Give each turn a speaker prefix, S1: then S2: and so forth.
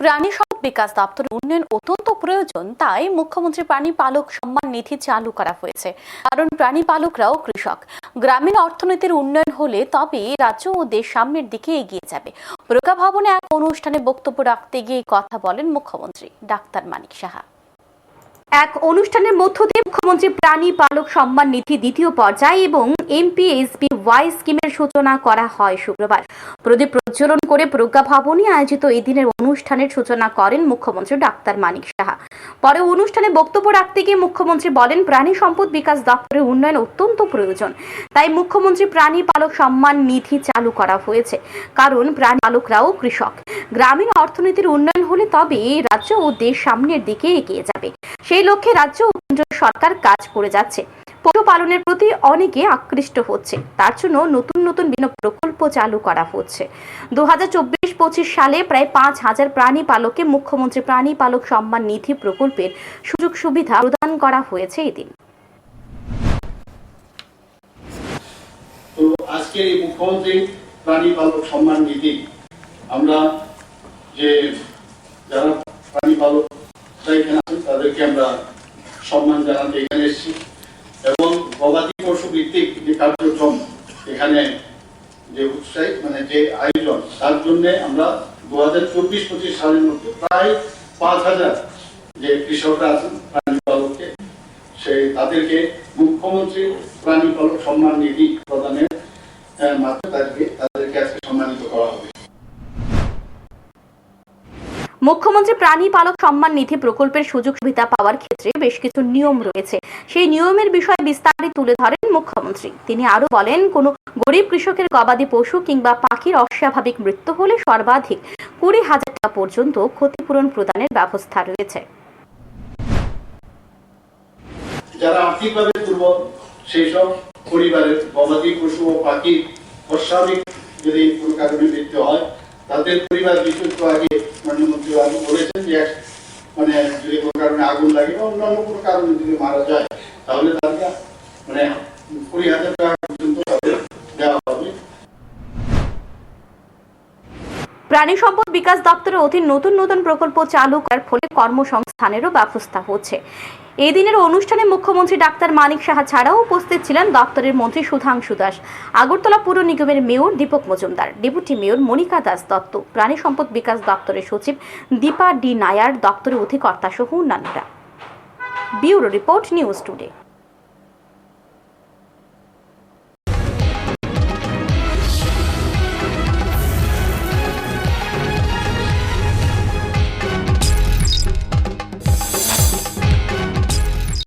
S1: প্রাণী সম্পদ বিকাশ দপ্তরের উন্নয়ন অত্যন্ত প্রয়োজন, তাই মুখ্যমন্ত্রী প্রাণী পালক সম্মান নিধি চালু করা হয়েছে। কারণ প্রাণী পালকরাও কৃষক। গ্রামীণ অর্থনীতির উন্নয়ন হলে তবে রাজ্য ও দেশ সামনের দিকে এগিয়ে যাবে। প্রজ্ঞা ভবনে এক অনুষ্ঠানে বক্তব্য রাখতে গিয়ে কথা বলেন মুখ্যমন্ত্রী ডাক্তার মানিক সাহা। এক অনুষ্ঠানের মধ্য দিয়ে মুখ্যমন্ত্রী প্রাণী পালক সম্মান নিধি দ্বিতীয় পর্যায় এবং এমপিএসবি ওয়াই স্কিমের সূচনা করা হয় শুক্রবার। প্রদীপ প্রজ্বলন করে প্রজ্ঞা ভবনে আয়োজিত এই দিনের অনুষ্ঠানের সূচনা করেন মুখ্যমন্ত্রী ডাক্তার মানিক সাহা। পরে অনুষ্ঠানে বক্তব্য রাখতে গিয়ে মুখ্যমন্ত্রী বলেন, প্রাণী সম্পদ বিকাশ দপ্তরের উন্নয়ন অত্যন্ত প্রয়োজন। তাই মুখ্যমন্ত্রী প্রাণী পালক সম্মান নিধি চালু করা হয়েছে। কারণ প্রাণী পালকরাও কৃষক। গ্রামীণ অর্থনীতির উন্নয়ন হলে তবে রাজ্য ও দেশ সামনের দিকে এগিয়ে যাবে। সেই লক্ষ্যে রাজ্য ও কেন্দ্র সরকার কাজ করে যাচ্ছে। পশুপালনের প্রতি অনেকে আকৃষ্ট হচ্ছে। তার জন্য নতুন নতুন বিভিন্ন প্রকল্প চালু করা হচ্ছে। দু হাজার চব্বিশ পঁচিশ সালে প্রায় পাঁচ হাজার প্রাণী পালককে মুখ্যমন্ত্রী প্রাণী পালক সম্মান নিধি প্রকল্পের সুযোগ সুবিধা প্রদান করা হয়েছে এদিন
S2: আজকের এই মুখ্যমন্ত্রী প্রাণী পালক সম্মান নীতি আমরা যে যারা প্রাণী পালক এখানে আছেন তাদেরকে আমরা সম্মান জানাতে এখানে এসেছি। এবং গবাদি পশু ভিত্তিক যে কার্যক্রম এখানে যে উৎসাহ মানে যে আয়োজন, তার জন্য আমরা দু হাজার চব্বিশ পঁচিশ সালের মধ্যে প্রায় পাঁচ হাজার যে কৃষকরা আছেন, প্রাণী পালককে সেই তাদেরকে মুখ্যমন্ত্রী প্রাণী পালক সম্মান নিধি প্রদানের মাধ্যমে
S1: মুখ্যমন্ত্রী প্রাণী পালক সম্মান নিধি প্রকল্পের সুযোগ সুবিধা পাওয়ার ক্ষেত্রে বেশ কিছু নিয়ম রয়েছে। সেই নিয়মের বিষয়ে বিস্তারিত তুলে ধরেন মুখ্যমন্ত্রী। তিনি আরও বলেন, কোনো গরিব কৃষকের গবাদি পশু কিংবা পাখির অস্বাভাবিক মৃত্যু হলে সর্বাধিক কুড়ি হাজার টাকা পর্যন্ত ক্ষতিপূরণ প্রদানের ব্যবস্থা রয়েছে।
S2: যারা আর্থিকভাবে দুর্বল সেই সব পরিবারের গবাদি পশু ও পাখি অস্বাভাবিক যদি কোনো কারণে মৃত্যু হয় তাদের পরিবার বিশেষ আগে মাননীয় আগে বলেছেন যে মানে যদি কোনো কারণে আগুন লাগে বা অন্যান্য কোনো কারণে যদি মারা যায়, তাহলে তাদেরকে মানে কুড়ি হাজার টাকা পর্যন্ত তাদের দেওয়া হবে
S1: প্রাণী সম্পদ বিকাশ দপ্তরের অধীন নতুন নতুন প্রকল্প চালু করার ফলে কর্মসংস্থানেরও ব্যবস্থা হচ্ছে। এই দিনের অনুষ্ঠানে মুখ্যমন্ত্রী ডাক্তার মানিক সাহা ছাড়াও উপস্থিত ছিলেন দপ্তরের মন্ত্রী সুধাংশু দাস, আগরতলা পুর নিগমের mayor Dipak Majumdar, deputy mayor Monika Das Dutta, প্রাণী সম্পদ বিকাশ দপ্তরের সচিব দীপা ডি নায়ার, দপ্তরের অধিকর্তা সহ অন্যান্যরা। Bureau report News Today.